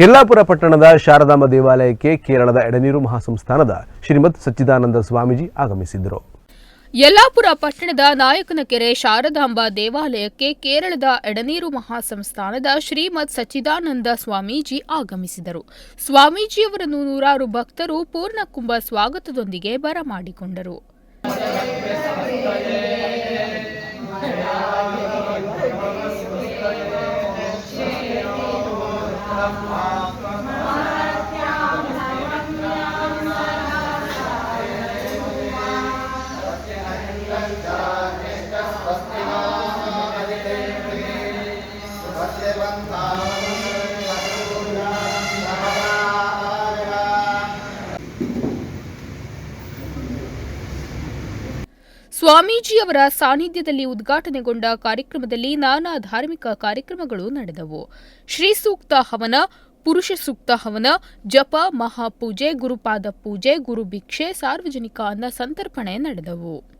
ಯಲ್ಲಾಪುರ ಪಟ್ಟಣದ ಶಾರದಾಂಬ ದೇವಾಲಯಕ್ಕೆ ಕೇರಳದ ಎಡನೀರು ಮಹಾಸಂಸ್ಥಾನದ ಶ್ರೀಮದ್ ಸಚ್ಚಿದಾನಂದ ಸ್ವಾಮೀಜಿ ಆಗಮಿಸಿದರು ಯಲ್ಲಾಪುರ ಪಟ್ಟಣದ ನಾಯಕನಕೆರೆ ಶಾರದಾಂಬಾ ದೇವಾಲಯಕ್ಕೆ ಕೇರಳದ ಎಡನೀರು ಮಹಾಸಂಸ್ಥಾನದ ಶ್ರೀಮದ್ ಸಚ್ಚಿದಾನಂದ ಸ್ವಾಮೀಜಿ ಆಗಮಿಸಿದರು. ಸ್ವಾಮೀಜಿಯವರನ್ನು ನೂರಾರು ಭಕ್ತರು ಪೂರ್ಣಕುಂಭ ಸ್ವಾಗತದೊಂದಿಗೆ ಬರಮಾಡಿಕೊಂಡರು. ಸ್ವಾಮೀಜಿಯವರ ಸಾನ್ನಿಧ್ಯದಲ್ಲಿ ಉದ್ಘಾಟನೆಗೊಂಡ ಕಾರ್ಯಕ್ರಮದಲ್ಲಿ ನಾನಾ ಧಾರ್ಮಿಕ ಕಾರ್ಯಕ್ರಮಗಳು ನಡೆದವು. ಶ್ರೀ ಸೂಕ್ತ ಹವನ, ಪುರುಷ ಸೂಕ್ತ ಹವನ, ಜಪ ಮಹಾಪೂಜೆ ಗುರುಪಾದ ಪೂಜೆ ಗುರುಭಿಕ್ಷೆ ಸಾರ್ವಜನಿಕ ಅನ್ನ ಸಂತರ್ಪಣೆ ನಡೆದವು.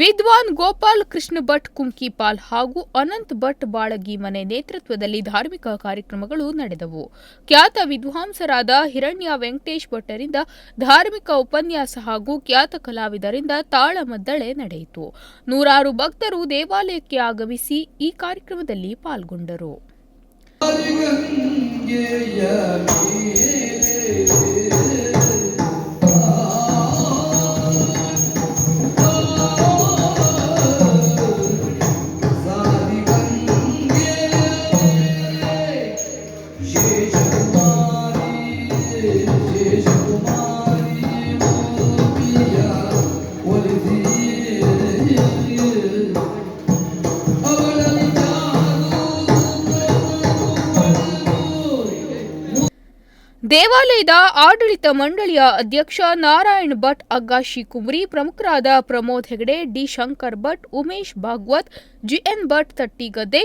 ವಿದ್ವಾನ್ ಗೋಪಾಲ್ ಕೃಷ್ಣ ಭಟ್ ಕುಂಕಿಪಾಲ್ ಹಾಗೂ ಅನಂತ್ ಭಟ್ ಬಾಳಗಿ ಮನೆ ನೇತೃತ್ವದಲ್ಲಿ ಧಾರ್ಮಿಕ ಕಾರ್ಯಕ್ರಮಗಳು ನಡೆದವು. ಖ್ಯಾತ ವಿದ್ವಾಂಸರಾದ ಹಿರಣ್ಯ ವೆಂಕಟೇಶ್ ಭಟ್ಟರಿಂದ ಧಾರ್ಮಿಕ ಉಪನ್ಯಾಸ ಹಾಗೂ ಖ್ಯಾತ ಕಲಾವಿದರಿಂದ ತಾಳಮದ್ದಳೆ ನಡೆಯಿತು. ನೂರಾರು ಭಕ್ತರು ದೇವಾಲಯಕ್ಕೆ ಆಗಮಿಸಿ ಈ ಕಾರ್ಯಕ್ರಮದಲ್ಲಿ ಪಾಲ್ಗೊಂಡರು. ದೇವಾಲಯದ ಆಡಳಿತ ಮಂಡಳಿಯ ಅಧ್ಯಕ್ಷ ನಾರಾಯಣ್ ಭಟ್, ಅಗ್ಗಾಶಿ ಕುಮ್ರಿ, ಪ್ರಮುಖರಾದ Pramod Hegde, D Shankar Bhat, Umesh Bhagwat, GN Bhat Tattigadde,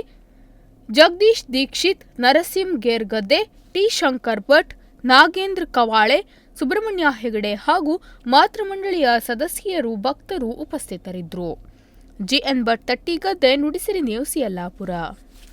Jagadish Dixit Narasim Gergadde, T Shankar Bhat, Nagendra Kavale, Subrahmanya Hegde ಹಾಗೂ ಮಾತೃಮಂಡಳಿಯ ಸದಸ್ಯರು, ಭಕ್ತರು ಉಪಸ್ಥಿತರಿದ್ದರು. GN Bhat Tattigadde, Nudisiri news Yellapur.